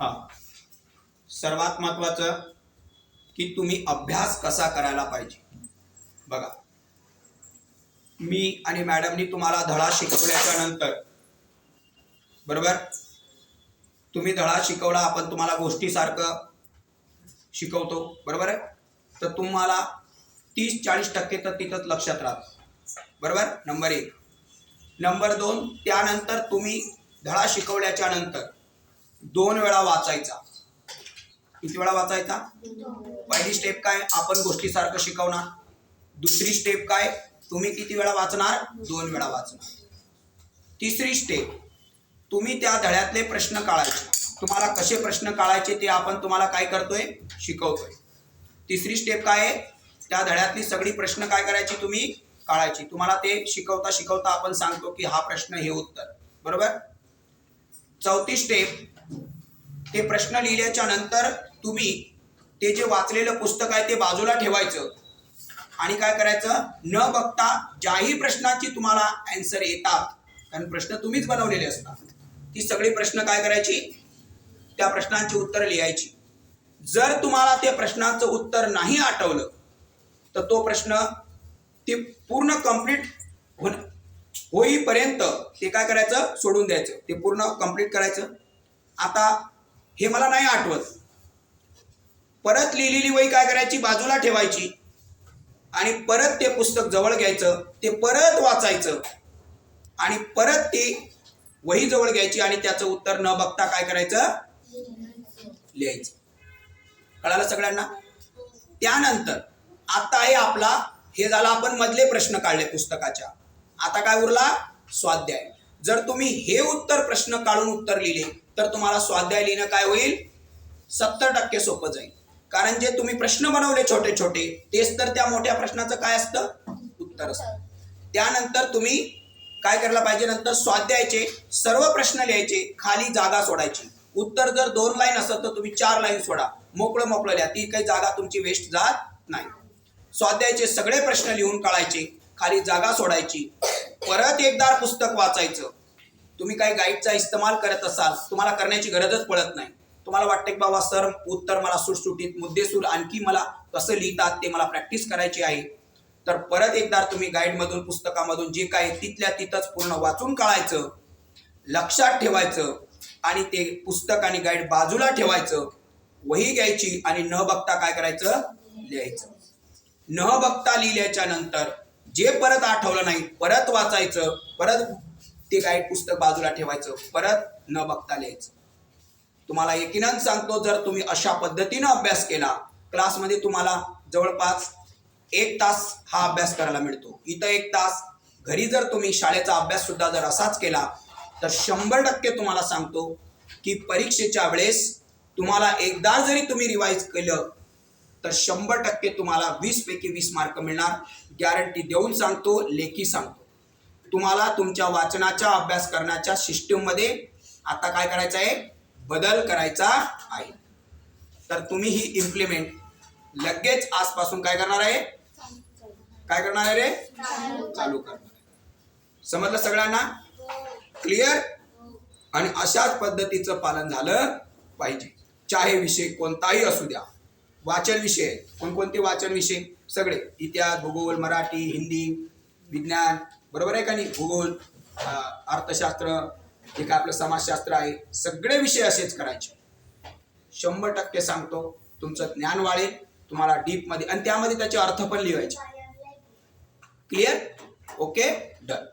हा. सर्वात महत्वाचं की तुम्ही अभ्यास कसा करायला पाहिजे. बघा. मी आणि मॅडमनी तुम्हाला धडा शिकवल्याच्या नंतर बरोबर? तुम्ही धडा शिकवला आपण तुम्हाला गोष्टीसारखं शिकवतो बरोबर आहे? तर तुम्हाला तीस चाळीस टक्के तर तिथंच लक्षात राहत. बरोबर? नंबर एक. नंबर दोन त्यानंतर तुम्ही धडा शिकवल्याच्या नंतर दोन वेळा वाचायचा. किती वेळा वाचायचा? पहिली स्टेप काय? आपण गोष्टीसारखं शिकवणार. दुसरी स्टेप काय? तुम्ही किती वेळा वाचणार? दोन वेळा वाचणार. तिसरी स्टेप तुम्ही त्या धड्यातले प्रश्न काढायचे. तुम्हाला कसे प्रश्न काढायचे ते आपण तुम्हाला काय करतोय? शिकवतोय. तिसरी स्टेप काय आहे? त्या धड्यातली सगळी प्रश्न काय करायची तुम्ही? काढायची. तुम्हाला ते शिकवता शिकवता आपण सांगतो की हा प्रश्न हे उत्तर. बरोबर? चौथी स्टेप हे प्रश्न लिहिल्याच्या नंतर तुम्ही ते जे वाचलेलं पुस्तक आहे ते बाजूला ठेवायचं. आणि काय करायचं? न बघता ज्याही प्रश्नाची तुम्हाला अँसर येतात. कारण प्रश्न तुम्हीच बनवलेले असतात. ती सगळी प्रश्न काय करायची? त्या प्रश्नांची उत्तर लिहायची. जर तुम्हाला त्या प्रश्नाचं उत्तर नाही आठवलं तर तो प्रश्न ते पूर्ण कंप्लीट हो होईपर्यंत ते काय करायचं? सोडून द्यायचं. ते पूर्ण कंप्लीट करायचं. आता हे मला नाही आठवत. परत लिहिलेली वही काय करायची? बाजूला ठेवायची. आणि परत ते पुस्तक जवळ घ्यायचं ते परत वाचायचं. आणि परत ते वही जवळ घ्यायची आणि त्याचं उत्तर न बघता काय करायचं? लिहायचं. कळालं सगळ्यांना? त्यानंतर आता आहे आपला हे झालं आपण मधले प्रश्न काढले पुस्तकाच्या. आता काय उरला? स्वाध्याय. जर तुम्ही हे उत्तर प्रश्न काढून उत्तर लिहिले तर तुम्हाला स्वाध्याय लिहिणं काय होईल? सत्तर टक्के सोपं जाईल. कारण जे तुम्ही प्रश्न बनवले छोटे छोटे तेच तर त्या मोठ्या प्रश्नाचं काय असतं? उत्तर असतं. त्यानंतर तुम्ही काय करायला पाहिजे? नंतर स्वाध्यायचे सर्व प्रश्न लिहायचे खाली जागा सोडायची. उत्तर जर दोन लाईन असत तर तुम्ही चार लाईन सोडा. मोकळं मोकळं लिहा. ती काही जागा तुमची वेस्ट जात नाही. स्वाध्यायचे सगळे प्रश्न लिहून काढायचे खाली जागा सोडायची. परत एकदा पुस्तक वाचायचं. तुम्ही काही गाईडचा इस्तेमाल करत असाल तुम्हाला करण्याची गरजच पडत नाही. तुम्हाला वाटतं की बाबा सर उत्तर मला सुटसुटीत मुद्देसूर आणखी मला कसं लिहितात ते मला प्रॅक्टिस करायची आहे. तर परत एकदा तुम्ही गाईडमधून पुस्तकामधून जे काय तिथल्या तिथंच पूर्ण वाचून काढायचं लक्षात ठेवायचं आणि ते पुस्तक आणि गाईड बाजूला ठेवायचं वही घ्यायची आणि न बघता काय करायचं? लिहायचं. न बघता लिहिल्याच्या नंतर जे परत आठवलं नाही परत वाचायचं परत ते काही पुस्तक बाजूला ठेवायचं परत न बघता लिहायचं. तुम्हाला यकिनान सांगतो जर तुम्ही अशा पद्धतीनं अभ्यास केला क्लासमध्ये तुम्हाला जवळपास एक तास हा अभ्यास करायला मिळतो. इथं एक तास घरी जर तुम्ही शाळेचा अभ्यास सुद्धा जर असाच केला तर शंभर टक्के तुम्हाला सांगतो की परीक्षेच्या वेळेस तुम्हाला एकदा जरी तुम्ही रिवाईज केलं तर शंभर टक्के तुम्हाला वीस पैकी वीस मार्क मिळणार. गॅरंटी देऊन सांगतो लेखी सांगतो. तुम्हाला तुमच्या वाचनाच्या अभ्यास करण्याच्या सिस्टीममध्ये आता काय करायचं आहे? बदल करायचा आहे. तर तुम्ही ही इम्प्लिमेंट लगेच आजपासून काय करणार आहे? काय करणार आहे रे? चालू करणार समजलं सगळ्यांना? क्लिअर आणि अशाच पद्धतीचं पालन झालं पाहिजे. चाहे विषय कोणताही असू द्या. वाचन विषय कोणकोणते वाचन विषय? सगळे. इतिहास भूगोल मराठी हिंदी विज्ञान बरोबर आहे का नाही? भूगोल अर्थशास्त्र जे काय आपलं समाजशास्त्र आहे सगळे विषय असेच करायचे. शंभर टक्के सांगतो तुमचं ज्ञान वाढेल तुम्हाला डीपमध्ये आणि त्यामध्ये त्याचे अर्थ पण लिहायचे. क्लिअर? ओके? डन.